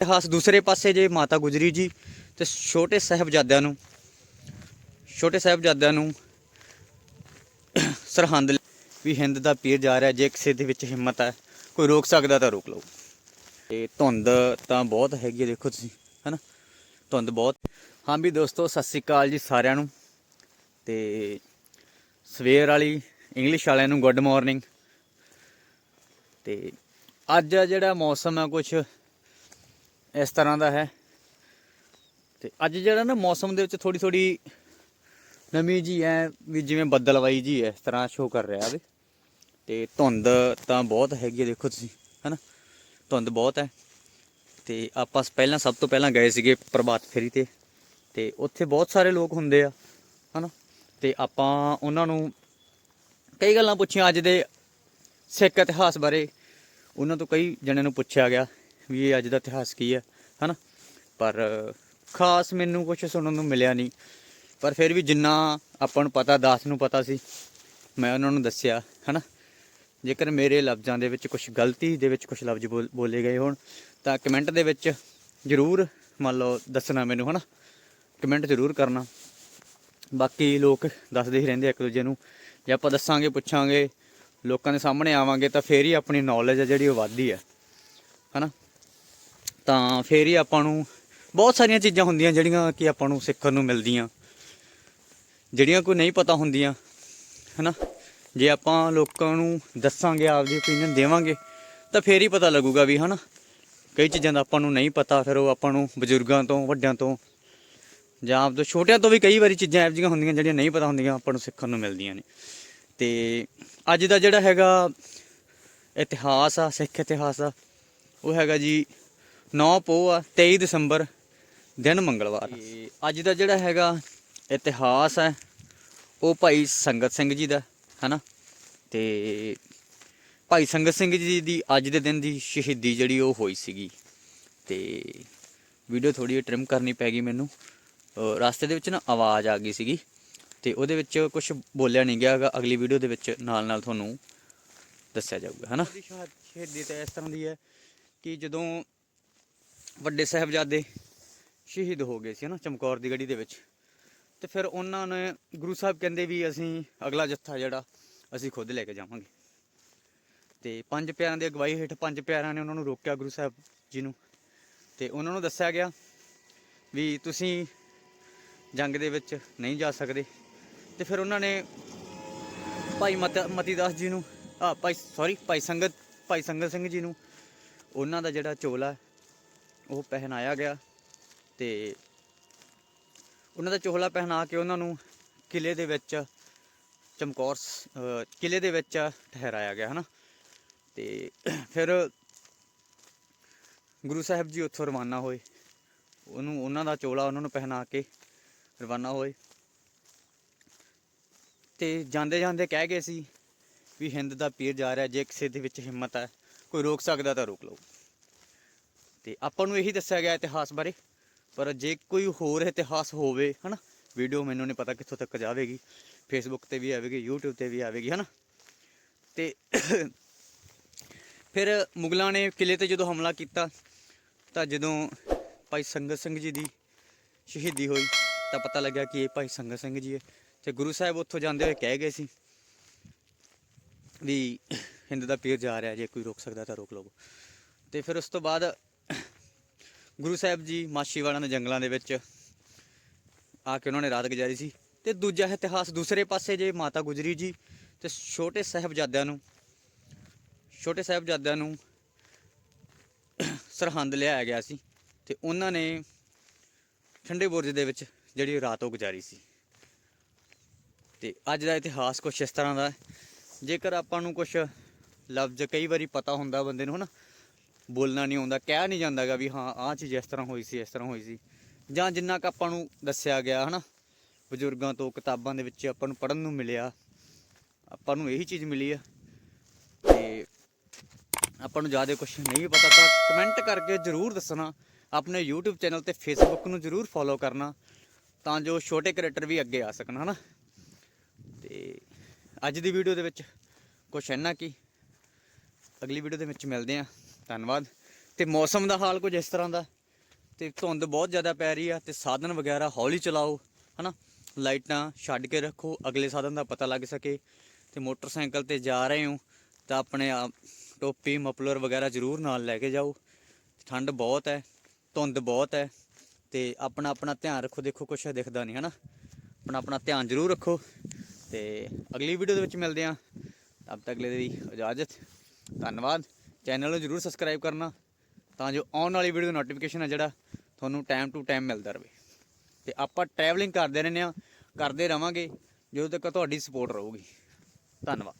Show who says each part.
Speaker 1: ਇਤਿਹਾਸ ਦੂਸਰੇ ਪਾਸੇ ਜੇ ਮਾਤਾ ਗੁਜਰੀ ਜੀ ਤੇ ਛੋਟੇ ਸਾਹਿਬਜ਼ਾਦਿਆਂ ਨੂੰ, ਛੋਟੇ ਸਾਹਿਬਜ਼ਾਦਿਆਂ ਨੂੰ ਸਰਹੰਦ ਵੀ ਹਿੰਦ ਦਾ ਪੀਰ ਜਾ ਰਿਹਾ, ਜੇ ਕਿਸੇ ਦੇ ਵਿੱਚ ਹਿੰਮਤ ਹੈ, ਕੋਈ ਰੋਕ ਸਕਦਾ ਤਾਂ ਰੋਕ ਲਓ। ਤੇ ਧੁੰਦ ਤਾਂ ਬਹੁਤ ਹੈਗੀ ਹੈ, ਦੇਖੋ ਤੁਸੀਂ, ਹਨਾ? ਧੁੰਦ ਬਹੁਤ। ਹਾਂ ਵੀ ਦੋਸਤੋ, ਸਤਿ ਸ੍ਰੀ ਅਕਾਲ ਜੀ ਸਾਰਿਆਂ ਨੂੰ। ਤੇ ਸਵੇਰ ਵਾਲੀ ਇੰਗਲਿਸ਼ ਵਾਲਿਆਂ ਨੂੰ ਗੁੱਡ ਮਾਰਨਿੰਗ ਤੇ ਅੱਜ ਜਿਹੜਾ ਮੌਸਮ ਹੈ ਕੁਝ ਇਸ ਤਰ੍ਹਾਂ ਦਾ ਹੈ। ਤੇ ਅੱਜ ਜਿਹੜਾ ਨਾ ਮੌਸਮ ਦੇ ਵਿੱਚ ਥੋੜੀ ਥੋੜੀ ਨਮੀ ਜੀ ਹੈ ਵੀ ਜਿਵੇਂ ਬੱਦਲਵਾਈ ਜੀ ਇਸ ਤਰ੍ਹਾਂ ਸ਼ੋ ਕਰ ਰਿਹਾ ਵੇ। ਤੇ ਧੁੰਦ ਤਾਂ ਬਹੁਤ ਹੈਗੀ ਹੈ ਦੇਖੋ ਤੁਸੀਂ, ਹਨਾ? ਧੁੰਦ ਬਹੁਤ ਹੈ ਤੇ ਆਪਾਂ ਪਹਿਲਾਂ ਸਭ ਤੋਂ ਪਹਿਲਾਂ ਗਏ ਸੀਗੇ ਪ੍ਰਭਾਤ ਫੇਰੀ ਤੇ। ਤੇ ਉੱਥੇ ਬਹੁਤ ਸਾਰੇ ਲੋਕ ਹੁੰਦੇ ਆ, ਹਨਾ? ਤੇ ਆਪਾਂ ਉਹਨਾਂ ਨੂੰ ਕਈ ਗੱਲਾਂ ਪੁੱਛੀਆਂ, ਅੱਜ ਦੇ ਸਿੱਖ ਇਤਿਹਾਸ ਬਾਰੇ। ਉਹਨਾਂ ਤੋਂ ਕਈ ਜਣਿਆਂ ਨੂੰ ਪੁੱਛਿਆ ਗਿਆ। ਵੀ ਇਹ ਅੱਜ ਦਾ ਇਤਿਹਾਸ ਕੀ ਹੈ ਹਨਾ? ਪਰ ਖਾਸ ਮੈਨੂੰ ਕੁਝ ਸੁਣਨ ਨੂੰ ਮਿਲਿਆ ਨਹੀਂ। ਪਰ ਫਿਰ ਵੀ ਜਿੰਨਾ ਆਪਾਂ ਨੂੰ ਪਤਾ, ਦਾਸ ਨੂੰ ਪਤਾ ਸੀ, ਮੈਂ ਉਹਨਾਂ ਨੂੰ ਦੱਸਿਆ, ਹਨਾ? ਜੇਕਰ ਮੇਰੇ ਲਫ਼ਜ਼ਾਂ ਦੇ ਵਿੱਚ ਕੁਝ ਗਲਤੀ ਦੇ ਵਿੱਚ ਕੁਝ ਲਫ਼ਜ਼ ਬੋਲ- ਬੋਲੇ ਗਏ ਹੋਣ, ਤਾਂ ਕਮੈਂਟ ਦੇ ਵਿੱਚ ਜ਼ਰੂਰ ਮੰਨ ਲਓ ਦੱਸਣਾ ਮੈਨੂੰ, ਹਨਾ? ਕਮੈਂਟ ਜ਼ਰੂਰ ਕਰਨਾ। ਬਾਕੀ ਲੋਕ ਦੱਸਦੇ ਹੀ ਰਹਿੰਦੇ ਇੱਕ ਦੂਜੇ ਨੂੰ। ਜੇ ਆਪਾਂ ਦੱਸਾਂਗੇ, ਪੁੱਛਾਂਗੇ, ਲੋਕਾਂ ਦੇ ਸਾਹਮਣੇ ਆਵਾਂਗੇ, ਤਾਂ ਫੇਰ ਹੀ ਆਪਣੀ ਨੌਲੇਜ ਹੈ ਜਿਹੜੀ ਉਹ ਵੱਧਦੀ ਹੈ ਹਨਾ? ਤਾਂ ਫੇਰ ਹੀ ਆਪਾਂ ਨੂੰ ਬਹੁਤ ਸਾਰੀਆਂ ਚੀਜ਼ਾਂ ਹੁੰਦੀਆਂ ਜਿਹੜੀਆਂ ਕਿ ਆਪਾਂ ਨੂੰ ਸਿੱਖਣ ਨੂੰ ਮਿਲਦੀਆਂ। ਜਿਹੜੀਆਂ ਕੋਈ ਨਹੀਂ ਪਤਾ ਹੁੰਦੀਆਂ, ਹਨਾ? ਜੇ ਆਪਾਂ ਲੋਕਾਂ ਨੂੰ ਦੱਸਾਂਗੇ, ਆਪਦੀ ਓਪੀਨੀਅਨ ਦੇਵਾਂਗੇ, ਤਾਂ ਫੇਰ ਹੀ ਪਤਾ ਲੱਗੂਗਾ ਵੀ, ਹਨਾ? ਕਈ ਚੀਜ਼ਾਂ ਦਾ ਆਪਾਂ ਨੂੰ ਨਹੀਂ ਪਤਾ, ਫਿਰ ਉਹ ਆਪਾਂ ਨੂੰ ਬਜ਼ੁਰਗਾਂ ਤੋਂ, ਵੱਡਿਆਂ ਤੋਂ ਜਾਂ ਆਪ ਤੋਂ ਛੋਟਿਆਂ ਤੋਂ ਵੀ ਕਈ ਵਾਰੀ ਚੀਜ਼ਾਂ ਇਹੋ ਜਿਹੀਆਂ ਹੁੰਦੀਆਂ ਜਿਹੜੀਆਂ ਨਹੀਂ ਪਤਾ ਹੁੰਦੀਆਂ, ਆਪਾਂ ਨੂੰ ਸਿੱਖਣ ਨੂੰ ਮਿਲਦੀਆਂ ਨੇ। ਤੇ ਅੱਜ ਦਾ ਜਿਹੜਾ ਹੈਗਾ ਇਤਿਹਾਸ ਆ, ਸਿੱਖ ਇਤਿਹਾਸ ਆ, ਉਹ ਹੈਗਾ ਜੀ 9 ਪੋਹ ਆ 23 ਦਸੰਬਰ ਦਿਨ ਮੰਗਲਵਾਰ। ਅੱਜ ਦਾ ਜਿਹੜਾ ਹੈਗਾ ਇਤਿਹਾਸ ਹੈ ਉਹ ਭਾਈ ਸੰਗਤ ਸਿੰਘ ਜੀ ਦਾ ਹਨਾ? ਤੇ ਭਾਈ ਸੰਗਤ ਸਿੰਘ ਜੀ ਦੀ ਅੱਜ ਦੇ ਦਿਨ ਦੀ ਸ਼ਹੀਦੀ ਜਿਹੜੀ ਉਹ ਹੋਈ ਸੀਗੀ। ਤੇ ਵੀਡੀਓ ਥੋੜੀ ਟ੍ਰਿਮ ਕਰਨੀ ਪੈ ਗਈ ਮੈਨੂੰ। ਰਸਤੇ ਦੇ ਵਿੱਚ ਨਾ ਆਵਾਜ਼ ਆ ਗਈ ਸੀਗੀ ਤੇ ਉਹਦੇ ਵਿੱਚ ਕੁਝ ਬੋਲਿਆ ਨਹੀਂ ਗਿਆ ਹੈਗਾ ਅਗਲੀ ਵੀਡੀਓ ਦੇ ਵਿੱਚ ਨਾਲ ਨਾਲ ਤੁਹਾਨੂੰ ਦੱਸਿਆ ਜਾਊਗਾ ਹਨਾ? ਸ਼ਹੀਦੀ ਤਾਂ ਇਸ ਤਰ੍ਹਾਂ ਦੀ ਹੈ ਕਿ ਜਦੋਂ ਵੱਡੇ ਸਾਹਿਬਜ਼ਾਦੇ ਸ਼ਹੀਦ ਹੋ ਗਏ ਸੀ, ਹਨਾ, ਚਮਕੌਰ ਦੀ ਗੜੀ ਦੇ ਵਿੱਚ। ਤੇ ਫਿਰ ਉਹਨਾਂ ਨੇ ਗੁਰੂ ਸਾਹਿਬ ਕਹਿੰਦੇ ਵੀ ਅਸੀਂ ਅਗਲਾ ਜੱਥਾ ਜਿਹੜਾ, ਅਸੀਂ ਖੁਦ ਲੈ ਕੇ ਜਾਵਾਂਗੇ। ਤੇ ਪੰਜ ਪਿਆਰਿਆਂ ਦੀ ਅਗਵਾਈ ਹੇਠ ਪੰਜ ਪਿਆਰਿਆਂ ਨੇ ਉਹਨਾਂ ਨੂੰ ਰੋਕਿਆ ਗੁਰੂ ਸਾਹਿਬ ਜੀ ਨੂੰ। ਤੇ ਉਹਨਾਂ ਨੂੰ ਦੱਸਿਆ ਗਿਆ ਵੀ ਤੁਸੀਂ ਜੰਗ ਦੇ ਵਿੱਚ ਨਹੀਂ ਜਾ ਸਕਦੇ। ਤੇ ਫਿਰ ਉਹਨਾਂ ਨੇ ਭਾਈ ਮਤੀ ਦਾਸ ਜੀ ਨੂੰ, ਆ, ਭਾਈ ਸੌਰੀ ਭਾਈ ਸੰਗਤ ਭਾਈ ਸੰਗਤ ਸਿੰਘ ਜੀ ਨੂੰ, ਉਹਨਾਂ ਦਾ ਜਿਹੜਾ ਚੋਲਾ ਉਹ ਪਹਿਨਾਇਆ ਗਿਆ ਤੇ ਉਹਨਾਂ ਦਾ ਚੋਲਾ ਪਹਿਨਾ ਕੇ ਉਹਨਾਂ ਨੂੰ ਕਿਲੇ ਦੇ ਵਿੱਚ ਚਮਕੌਰ ਸ- ਕਿਲੇ ਦੇ ਵਿੱਚ ਠਹਿਰਾਇਆ ਗਿਆ, ਹਨਾ? ਤੇ ਫਿਰ ਗੁਰੂ ਸਾਹਿਬ ਜੀ ਉੱਥੋਂ ਰਵਾਨਾ ਹੋਏ। ਉਹਨੂੰ, ਉਹਨਾਂ ਦਾ ਚੋਲਾ ਉਹਨਾਂ ਨੂੰ ਪਹਿਨਾ ਕੇ ਰਵਾਨਾ ਹੋਏ। ਤੇ ਜਾਂਦੇ ਜਾਂਦੇ ਕਹਿ ਗਏ ਸੀ ਵੀ ਹਿੰਦ ਦਾ ਪੀਰ ਜਾ ਰਿਹਾ, ਜੇ ਕਿਸੇ ਦੇ ਵਿੱਚ ਹਿੰਮਤ ਹੈ, ਕੋਈ ਰੋਕ ਸਕਦਾ ਤਾਂ ਰੋਕ ਲਓ। ਤੇ ਆਪਾਂ ਨੂੰ ਇਹੀ ਦੱਸਿਆ ਗਿਆ ਇਤਿਹਾਸ ਬਾਰੇ, ਪਰ ਜੇ ਕੋਈ ਹੋਰ ਇਤਿਹਾਸ ਹੋਵੇ, ਹਨਾ ਵੀਡੀਓ ਮੈਨੂੰ ਨਹੀਂ ਪਤਾ ਕਿੱਥੋਂ ਤੱਕ ਜਾਵੇਗੀ ਫੇਸਬੁੱਕ ਤੇ ਵੀ ਆਵੇਗੀ, YouTube ਤੇ ਵੀ ਆਵੇਗੀ, ਹਨਾ। ਤੇ ਫਿਰ ਮੁਗਲਾਂ ਨੇ ਕਿਲੇ ਤੇ ਜਦੋਂ ਹਮਲਾ ਕੀਤਾ, ਤਾਂ ਜਦੋਂ ਭਾਈ ਸੰਗਤ ਸਿੰਘ ਜੀ ਦੀ ਸ਼ਹੀਦੀ ਹੋਈ, ਤਾਂ ਪਤਾ ਲੱਗਿਆ ਕਿ ਇਹ ਭਾਈ ਸੰਗਤ ਸਿੰਘ ਜੀ ਹੈ। ਤੇ ਗੁਰੂ ਸਾਹਿਬ ਉੱਥੋਂ ਜਾਂਦੇ ਹੋਏ ਕਹਿ ਗਏ ਸੀ ਵੀ ਹਿੰਦ ਦਾ ਪੀਰ ਜਾ ਰਿਹਾ, ਜੇ ਕੋਈ ਰੋਕ ਸਕਦਾ ਤਾਂ ਰੋਕ ਲਓ ਤੇ ਫਿਰ ਉਸ ਤੋਂ ਬਾਅਦ ਗੁਰੂ ਸਾਹਿਬ ਜੀ ਮਾਛੀਵਾੜਾਂ ਦੇ ਜੰਗਲਾਂ ਦੇ ਵਿੱਚ ਆ ਕੇ ਉਹਨਾਂ ਨੇ ਰਾਤ ਗੁਜ਼ਾਰੀ ਸੀ ਤੇ ਦੂਜਾ ਇਤਿਹਾਸ ਦੂਸਰੇ ਪਾਸੇ ਜੇ ਮਾਤਾ ਗੁਜਰੀ ਜੀ ਤੇ ਛੋਟੇ ਸਾਹਿਬਜ਼ਾਦਿਆਂ ਨੂੰ, ਛੋਟੇ ਸਾਹਿਬਜ਼ਾਦਿਆਂ ਨੂੰ ਸਰਹੰਦ ਲਿਆਇਆ ਗਿਆ ਸੀ ਤੇ ਉਹਨਾਂ ਨੇ ਠੰਡੇ ਬੁਰਜ ਦੇ ਵਿੱਚ ਜਿਹੜੀ ਰਾਤ ਉਹ ਗੁਜ਼ਾਰੀ ਸੀ। ਤੇ ਅੱਜ ਦਾ ਇਤਿਹਾਸ ਕੁਛ ਇਸ ਤਰ੍ਹਾਂ ਦਾ ਜੇਕਰ ਆਪਾਂ ਨੂੰ ਕੁਛ ਲਫ਼ਜ਼ ਕਈ ਵਾਰੀ ਪਤਾ ਹੁੰਦਾ ਬੰਦੇ ਨੂੰ ਹਨਾ ਬੋਲਣਾ ਨਹੀਂ ਆਉਂਦਾ, ਕਹਿ ਨਹੀਂ ਜਾਂਦਾਗਾ ਵੀ ਹਾਂ, ਆਹ ਚੀਜ਼ ਇਸ ਤਰ੍ਹਾਂ ਹੋਈ ਸੀ, ਇਸ ਤਰ੍ਹਾਂ ਹੋਈ ਸੀ। ਜਾਂ ਜਿੰਨਾ ਕ ਆਪਾਂ ਨੂੰ ਦੱਸਿਆ ਗਿਆ, ਹਨਾ, ਬਜ਼ੁਰਗਾਂ ਤੋਂ ਕਿਤਾਬਾਂ ਦੇ ਵਿੱਚ ਆਪਾਂ ਨੂੰ ਪੜ੍ਹਨ ਨੂੰ ਮਿਲਿਆ, ਆਪਾਂ ਨੂੰ ਇਹੀ ਚੀਜ਼ ਮਿਲੀ ਆ। ਤੇ ਆਪਾਂ ਨੂੰ ਜ਼ਿਆਦਾ ਕੁਝ ਨਹੀਂ ਪਤਾ, ਤਾਂ ਕਮੈਂਟ ਕਰਕੇ ਜਰੂਰ ਦੱਸਣਾ, ਆਪਣੇ YouTube ਚੈਨਲ ਤੇ Facebook ਨੂੰ ਜਰੂਰ ਫੋਲੋ ਕਰਨਾ, ਤਾਂ ਜੋ ਛੋਟੇ ਕ੍ਰੀਏਟਰ ਵੀ ਅੱਗੇ ਆ ਸਕਣ, ਹਨਾ। ਤੇ ਅੱਜ ਦੀ ਵੀਡੀਓ ਦੇ ਵਿੱਚ ਕੁਛ ਇੰਨਾ ਕੀ ਅਗਲੀ ਵੀਡੀਓ ਦੇ ਵਿੱਚ ਮਿਲਦੇ ਆ ਧੰਨਵਾਦ। ਤੇ ਮੌਸਮ ਦਾ ਹਾਲ ਕੁਝ ਇਸ ਤਰ੍ਹਾਂ ਦਾ। ਤੇ ਧੁੰਦ ਬਹੁਤ ਜ਼ਿਆਦਾ ਪੈ ਰਹੀ ਆ ਤੇ ਸਾਧਨ ਵਗੈਰਾ ਹੌਲੀ ਚਲਾਓ, ਹਨਾ? ਲਾਈਟਾਂ ਛੱਡ ਕੇ ਰੱਖੋ, ਅਗਲੇ ਸਾਧਨ ਦਾ ਪਤਾ ਲੱਗ ਸਕੇ। ਤੇ ਮੋਟਰਸਾਈਕਲ ਤੇ ਜਾ ਰਹੇ ਹੋ ਤਾਂ ਆਪਣੇ ਆਪ ਟੋਪੀ, ਮਫਲਰ ਵਗੈਰਾ ਜ਼ਰੂਰ ਨਾਲ ਲੈ ਕੇ ਜਾਓ। ਠੰਡ ਬਹੁਤ ਹੈ, ਧੁੰਦ ਬਹੁਤ ਹੈ ਤੇ ਆਪਣਾ ਆਪਣਾ ਧਿਆਨ ਰੱਖੋ, ਦੇਖੋ ਕੁਛ ਦਿਖਦਾ ਨਹੀਂ, ਹਨਾ? ਆਪਣਾ ਆਪਣਾ ਧਿਆਨ ਜ਼ਰੂਰ ਰੱਖੋ। ਤੇ ਅਗਲੀ ਵੀਡੀਓ ਦੇ ਵਿੱਚ ਮਿਲਦੇ ਹਾਂ। ਤਬ ਤੱਕ ਲਈ ਇਜਾਜ਼ਤ। ਧੰਨਵਾਦ। ਚੈਨਲ ਨੂੰ ਜ਼ਰੂਰ ਸਬਸਕ੍ਰਾਈਬ ਕਰਨਾ ਤਾਂ ਜੋ ਆਉਣ ਵਾਲੀ ਵੀਡੀਓ ਦਾ ਨੋਟੀਫਿਕੇਸ਼ਨ ਹੈ ਜਿਹੜਾ ਤੁਹਾਨੂੰ ਟਾਈਮ ਟੂ ਟਾਈਮ ਮਿਲਦਾ ਰਹੇ। ਤੇ ਆਪਾਂ ਟਰੈਵਲਿੰਗ ਕਰਦੇ ਰਹਿੰਦੇ ਆ ਕਰਦੇ ਰਵਾਂਗੇ, ਜਦੋਂ ਤੱਕ ਤੁਹਾਡੀ ਸਪੋਰਟ ਰਹੂਗੀ। ਧੰਨਵਾਦ।